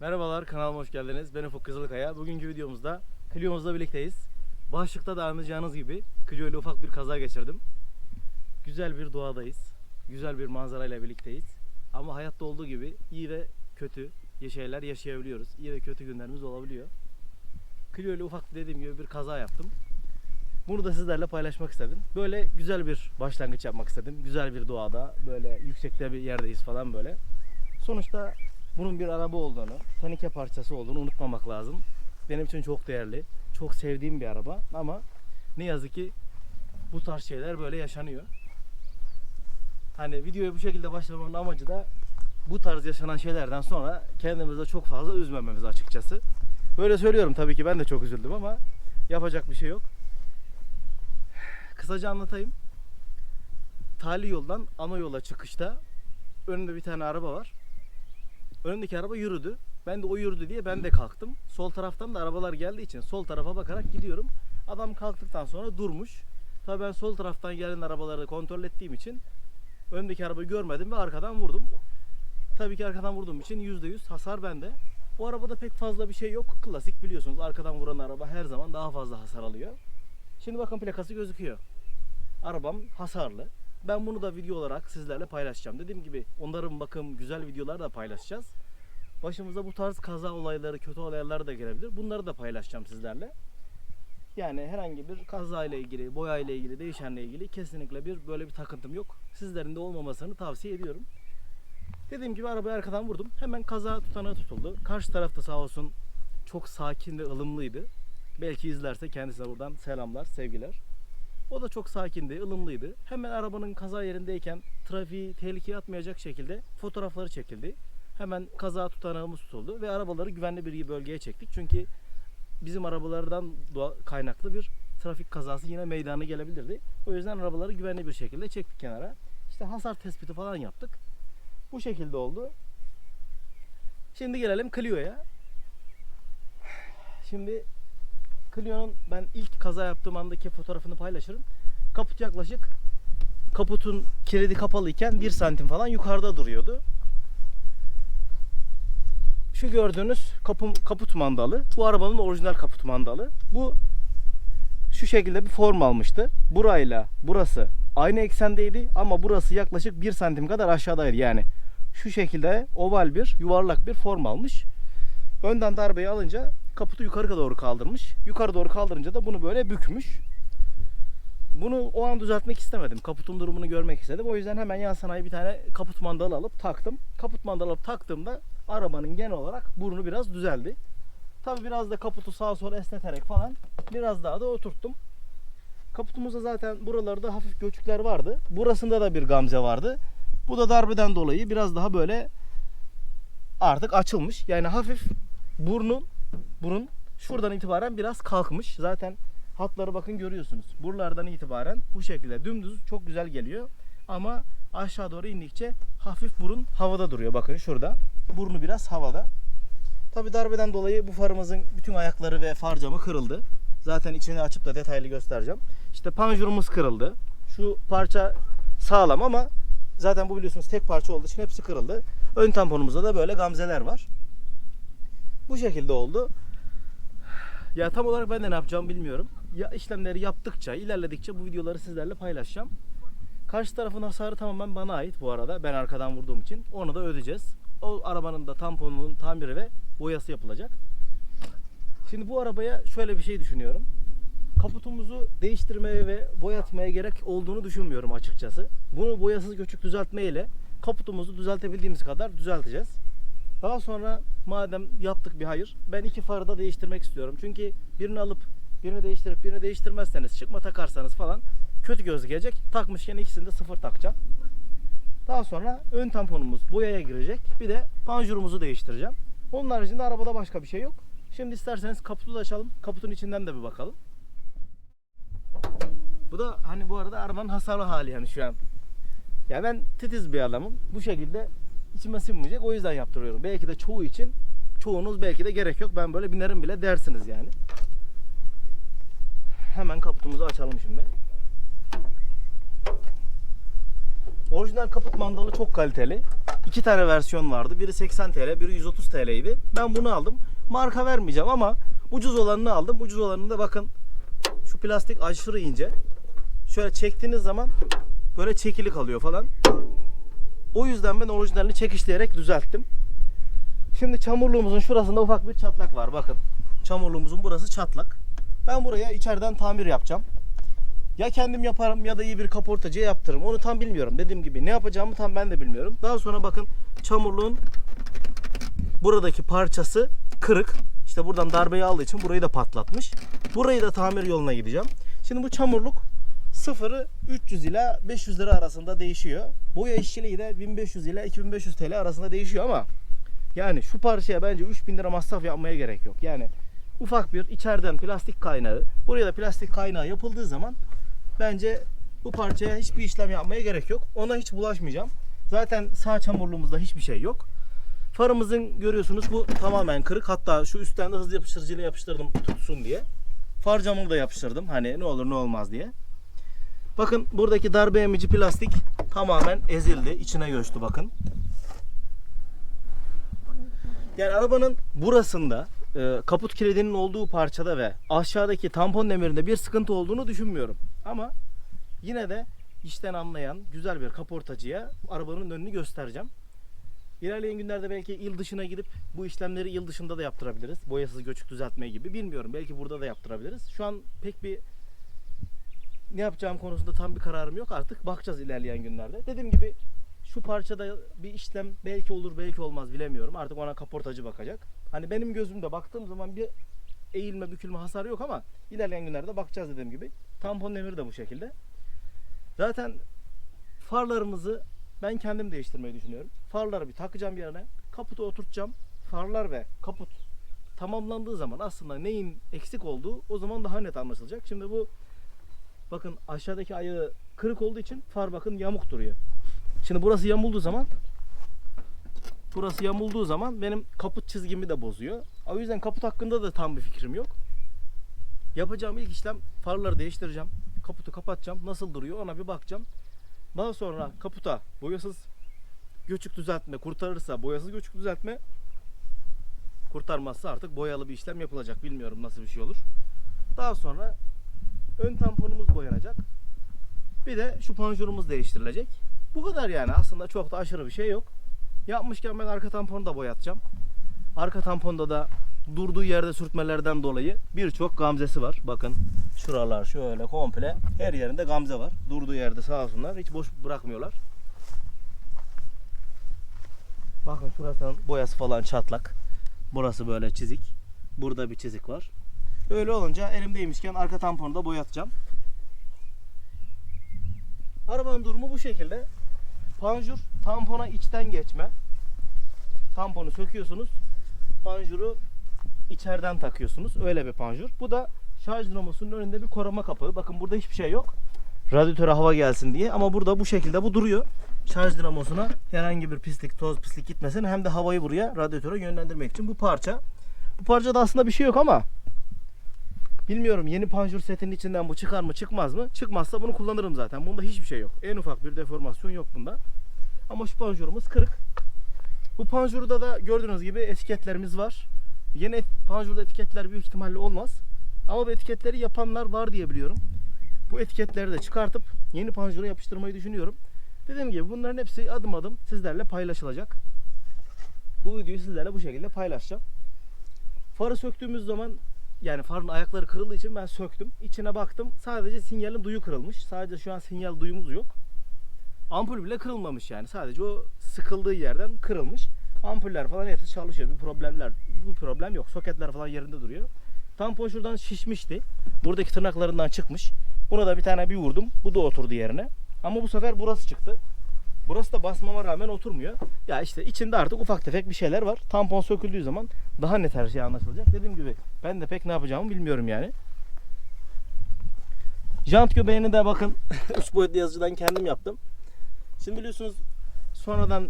Merhabalar kanalıma hoş geldiniz. Ben Ufuk Kızılkaya. Bugünkü videomuzda Clio'muzla birlikteyiz. Başlıkta da anlayacağınız gibi Clio ile ufak bir kaza geçirdim. Güzel bir doğadayız. Güzel bir manzarayla birlikteyiz. Ama hayatta olduğu gibi iyi ve kötü şeyler yaşayabiliyoruz. İyi ve kötü günlerimiz olabiliyor. Clio ile ufak dediğim gibi bir kaza yaptım. Bunu da sizlerle paylaşmak istedim. Böyle güzel bir başlangıç yapmak istedim. Güzel bir doğada, böyle yüksekte bir yerdeyiz falan böyle. Sonuçta bunun bir araba olduğunu, tenike parçası olduğunu unutmamak lazım. Benim için çok değerli, çok sevdiğim bir araba ama ne yazık ki bu tarz şeyler böyle yaşanıyor. Hani videoya bu şekilde başlamamın amacı da bu tarz yaşanan şeylerden sonra kendimizi çok fazla üzmememiz açıkçası. Böyle söylüyorum tabii ki ben de çok üzüldüm ama yapacak bir şey yok. Kısaca anlatayım. Tali yoldan ana yola çıkışta önümde bir tane araba var. Önümdeki araba yürüdü. Ben de o yürüdü diye ben de kalktım. Sol taraftan da arabalar geldiği için sol tarafa bakarak gidiyorum. Adam kalktıktan sonra durmuş. Tabii ben sol taraftan gelen arabaları kontrol ettiğim için önümdeki arabayı görmedim ve arkadan vurdum. Tabii ki arkadan vurduğum için %100 hasar bende. O arabada pek fazla bir şey yok. Klasik biliyorsunuz arkadan vuran araba her zaman daha fazla hasar alıyor. Şimdi bakın plakası gözüküyor. Arabam hasarlı. Ben bunu da video olarak sizlerle paylaşacağım. Dediğim gibi onların bakım güzel videolar da paylaşacağız. Başımıza bu tarz kaza olayları, kötü olaylar da gelebilir. Bunları da paylaşacağım sizlerle. Yani herhangi bir kaza ile ilgili, boya ile ilgili, değişenle ilgili kesinlikle bir böyle bir takıntım yok. Sizlerin de olmamasını tavsiye ediyorum. Dediğim gibi arabayı arkadan vurdum. Hemen kaza tutanağı tutuldu. Karşı tarafta sağ olsun çok sakin ve ılımlıydı. Belki izlerse kendisine buradan selamlar, sevgiler. O da çok sakindi, ılımlıydı. Hemen arabanın kaza yerindeyken trafiği tehlikeye atmayacak şekilde fotoğrafları çekildi. Hemen kaza tutanağımız tutuldu ve arabaları güvenli bir bölgeye çektik. Çünkü bizim arabalardan kaynaklı bir trafik kazası yine meydana gelebilirdi. O yüzden arabaları güvenli bir şekilde çektik kenara. İşte hasar tespiti falan yaptık. Bu şekilde oldu. Şimdi gelelim Clio'ya. Şimdi Clio'nun ben ilk kaza yaptığım andaki fotoğrafını paylaşırım. Kaput yaklaşık kaputun kilidi kapalı iken 1 santim falan yukarıda duruyordu. Şu gördüğünüz kapum, kaput mandalı. Bu arabanın orijinal kaput mandalı. Bu şu şekilde bir form almıştı. Burayla burası aynı eksendeydi ama burası yaklaşık 1 santim kadar aşağıdaydı. Yani şu şekilde oval bir yuvarlak bir form almış. Önden darbeyi alınca kaputu yukarı doğru kaldırmış. Yukarı doğru kaldırınca da bunu böyle bükmüş. Bunu o an düzeltmek istemedim. Kaputun durumunu görmek istedim. O yüzden hemen yan sanayi bir tane kaput mandalı alıp taktım. Kaput mandalı alıp taktığımda arabanın genel olarak burnu biraz düzeldi. Tabi biraz da kaputu sağa sola esneterek falan biraz daha da oturttum. Kaputumuzda zaten buralarda hafif göçükler vardı. Burasında da bir gamze vardı. Bu da darbeden dolayı biraz daha böyle artık açılmış. Yani hafif burnun burun şuradan itibaren biraz kalkmış. Zaten hatları bakın görüyorsunuz. Buralardan itibaren bu şekilde dümdüz çok güzel geliyor. Ama aşağı doğru indikçe hafif burun havada duruyor. Bakın şurada. Burnu biraz havada. Tabi darbeden dolayı bu farımızın bütün ayakları ve far camı kırıldı. Zaten içini açıp da detaylı göstereceğim. İşte panjurumuz kırıldı. Şu parça sağlam ama zaten bu biliyorsunuz tek parça olduğu için hepsi kırıldı. Ön tamponumuzda da böyle gamzeler var. Bu şekilde oldu. Ya tam olarak ben de ne yapacağımı bilmiyorum. Ya işlemleri yaptıkça, ilerledikçe bu videoları sizlerle paylaşacağım. Karşı tarafın hasarı tamamen bana ait bu arada. Ben arkadan vurduğum için. Onu da ödeyeceğiz. O arabanın da tamponunun tamiri ve boyası yapılacak. Şimdi bu arabaya şöyle bir şey düşünüyorum. Kaputumuzu değiştirmeye ve boyatmaya gerek olduğunu düşünmüyorum açıkçası. Bunu boyasız göçük düzeltme ile kaputumuzu düzeltebildiğimiz kadar düzelteceğiz. Daha sonra madem yaptık bir hayır ben iki farı da değiştirmek istiyorum. Çünkü birini alıp birini değiştirip birini değiştirmezseniz çıkma takarsanız falan kötü gözükecek. Takmışken ikisini de sıfır takacağım. Daha sonra ön tamponumuz boyaya girecek. Bir de panjurumuzu değiştireceğim. Onun haricinde arabada başka bir şey yok. Şimdi isterseniz kaputu da açalım. Kaputun içinden de bir bakalım. Bu da hani bu arada arabanın hasarlı hali yani şu an. Ya ben titiz bir adamım. Bu şekilde içime sinmeyecek. O yüzden yaptırıyorum. Belki de çoğu için çoğunuz belki de gerek yok. Ben böyle binerim bile dersiniz yani. Hemen kaputumuzu açalım şimdi. Orijinal kaput mandalı çok kaliteli. İki tane versiyon vardı. Biri 80 TL, biri 130 TL'ydi. Ben bunu aldım. Marka vermeyeceğim ama ucuz olanını aldım. Ucuz olanını da bakın şu plastik aşırı ince. Şöyle çektiğiniz zaman böyle çekili kalıyor falan. O yüzden ben orijinalini çekişleyerek düzelttim. Şimdi çamurluğumuzun şurasında ufak bir çatlak var bakın. Çamurluğumuzun burası çatlak. Ben buraya içeriden tamir yapacağım. Ya kendim yaparım ya da iyi bir kaportacıya yaptırırım. Onu tam bilmiyorum. Dediğim gibi ne yapacağımı tam ben de bilmiyorum. Daha sonra bakın çamurluğun buradaki parçası kırık. İşte buradan darbeyi aldığı için burayı da patlatmış. Burayı da tamir yoluna gideceğim. Şimdi bu çamurluk sıfırı 300 ila 500 lira arasında değişiyor. Boya işçiliği de 1500 ila 2500 TL arasında değişiyor ama yani şu parçaya bence 3000 lira masraf yapmaya gerek yok. Yani ufak bir içeriden plastik kaynağı, buraya da plastik kaynağı yapıldığı zaman bence bu parçaya hiçbir işlem yapmaya gerek yok. Ona hiç bulaşmayacağım. Zaten sağ çamurluğumuzda hiçbir şey yok. Farımızın görüyorsunuz bu tamamen kırık. Hatta şu üstten de hız yapıştırıcıyla yapıştırdım tutsun diye. Far camını da yapıştırdım. Hani ne olur ne olmaz diye. Bakın buradaki darbe emici plastik tamamen ezildi. içine göçtü bakın. Yani arabanın burasında e, kaput kilidinin olduğu parçada ve aşağıdaki tampon demirinde bir sıkıntı olduğunu düşünmüyorum. Ama yine de işten anlayan güzel bir kaportacıya arabanın önünü göstereceğim. İlerleyen günlerde belki il dışına gidip bu işlemleri il dışında da yaptırabiliriz. Boyasız göçük düzeltme gibi bilmiyorum. Belki burada da yaptırabiliriz. Şu an pek bir ne yapacağım konusunda tam bir kararım yok. Artık bakacağız ilerleyen günlerde. Dediğim gibi şu parçada bir işlem belki olur belki olmaz bilemiyorum. Artık ona kaportacı bakacak. Hani benim gözümde baktığım zaman bir eğilme bükülme hasar yok ama ilerleyen günlerde bakacağız dediğim gibi. Tampon demiri de bu şekilde. Zaten farlarımızı ben kendim değiştirmeyi düşünüyorum. Farları bir takacağım yerine. Kaputu oturtacağım. Farlar ve kaput tamamlandığı zaman aslında neyin eksik olduğu o zaman daha net anlaşılacak. Şimdi bu bakın aşağıdaki ayağı kırık olduğu için far bakın yamuk duruyor. Şimdi burası yamulduğu zaman burası yamulduğu zaman benim kaput çizgimi de bozuyor. O yüzden kaput hakkında da tam bir fikrim yok. Yapacağım ilk işlem farları değiştireceğim. Kaputu kapatacağım. Nasıl duruyor ona bir bakacağım. Daha sonra kaputa boyasız göçük düzeltme kurtarırsa boyasız göçük düzeltme kurtarmazsa artık boyalı bir işlem yapılacak. Bilmiyorum nasıl bir şey olur. Daha sonra ön tamponumuz boyanacak. Bir de şu panjurumuz değiştirilecek. Bu kadar yani aslında çok da aşırı bir şey yok. Yapmışken ben arka tamponu da boyatacağım. Arka tamponda da durduğu yerde sürtmelerden dolayı birçok gamzesi var. Bakın şuralar şöyle komple her yerinde gamze var. Durduğu yerde sağ olsunlar hiç boş bırakmıyorlar. Bakın şurasının boyası falan çatlak. Burası böyle çizik. Burada bir çizik var. Öyle olunca elimdeymişken arka tamponu da boyatacağım. Arabanın durumu bu şekilde. Panjur tampona içten geçme. Tamponu söküyorsunuz. Panjuru içeriden takıyorsunuz. Öyle bir panjur. Bu da şarj dinamosunun önünde bir koruma kapağı. Bakın burada hiçbir şey yok. Radyatöre hava gelsin diye. Ama burada bu şekilde bu duruyor. Şarj dinamosuna herhangi bir pislik, toz, pislik gitmesin. Hem de havayı buraya radyatöre yönlendirmek için bu parça. Bu parçada aslında bir şey yok ama Bilmiyorum yeni panjur setinin içinden bu çıkar mı çıkmaz mı? Çıkmazsa bunu kullanırım zaten. Bunda hiçbir şey yok. En ufak bir deformasyon yok bunda. Ama şu panjurumuz kırık. Bu panjurda da gördüğünüz gibi etiketlerimiz var. Yeni panjurda etiketler büyük ihtimalle olmaz. Ama bu etiketleri yapanlar var diye biliyorum. Bu etiketleri de çıkartıp yeni panjura yapıştırmayı düşünüyorum. Dediğim gibi bunların hepsi adım adım sizlerle paylaşılacak. Bu videoyu sizlerle bu şekilde paylaşacağım. Farı söktüğümüz zaman yani farın ayakları kırıldığı için ben söktüm. İçine baktım. Sadece sinyalin duyu kırılmış. Sadece şu an sinyal duyumuz yok. Ampul bile kırılmamış yani. Sadece o sıkıldığı yerden kırılmış. Ampuller falan hepsi çalışıyor. Bir problemler, bu problem yok. Soketler falan yerinde duruyor. Tampon şuradan şişmişti. Buradaki tırnaklarından çıkmış. Buna da bir tane bir vurdum. Bu da oturdu yerine. Ama bu sefer burası çıktı. Burası da basmama rağmen oturmuyor. Ya işte içinde artık ufak tefek bir şeyler var. Tampon söküldüğü zaman daha net her şey anlaşılacak. Dediğim gibi ben de pek ne yapacağımı bilmiyorum yani. Jant göbeğini de bakın 3 boyutlu yazıcıdan kendim yaptım. Şimdi biliyorsunuz sonradan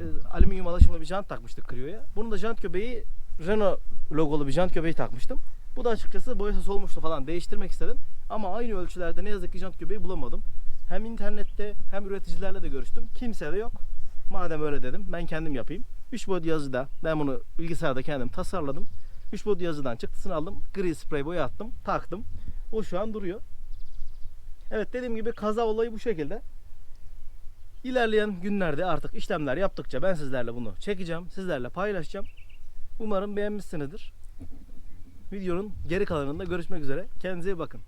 e, alüminyum alaşımlı bir jant takmıştık Clio'ya. Bunun da jant göbeği Renault logolu bir jant göbeği takmıştım. Bu da açıkçası boyası solmuştu falan değiştirmek istedim. Ama aynı ölçülerde ne yazık ki jant göbeği bulamadım. Hem internette hem üreticilerle de görüştüm. Kimse de yok. Madem öyle dedim ben kendim yapayım. 3 boyut yazı da ben bunu bilgisayarda kendim tasarladım. 3 boyut yazıdan çıktısını aldım. Gri sprey boya attım. Taktım. O şu an duruyor. Evet dediğim gibi kaza olayı bu şekilde. İlerleyen günlerde artık işlemler yaptıkça ben sizlerle bunu çekeceğim. Sizlerle paylaşacağım. Umarım beğenmişsinizdir. Videonun geri kalanında görüşmek üzere. Kendinize iyi bakın.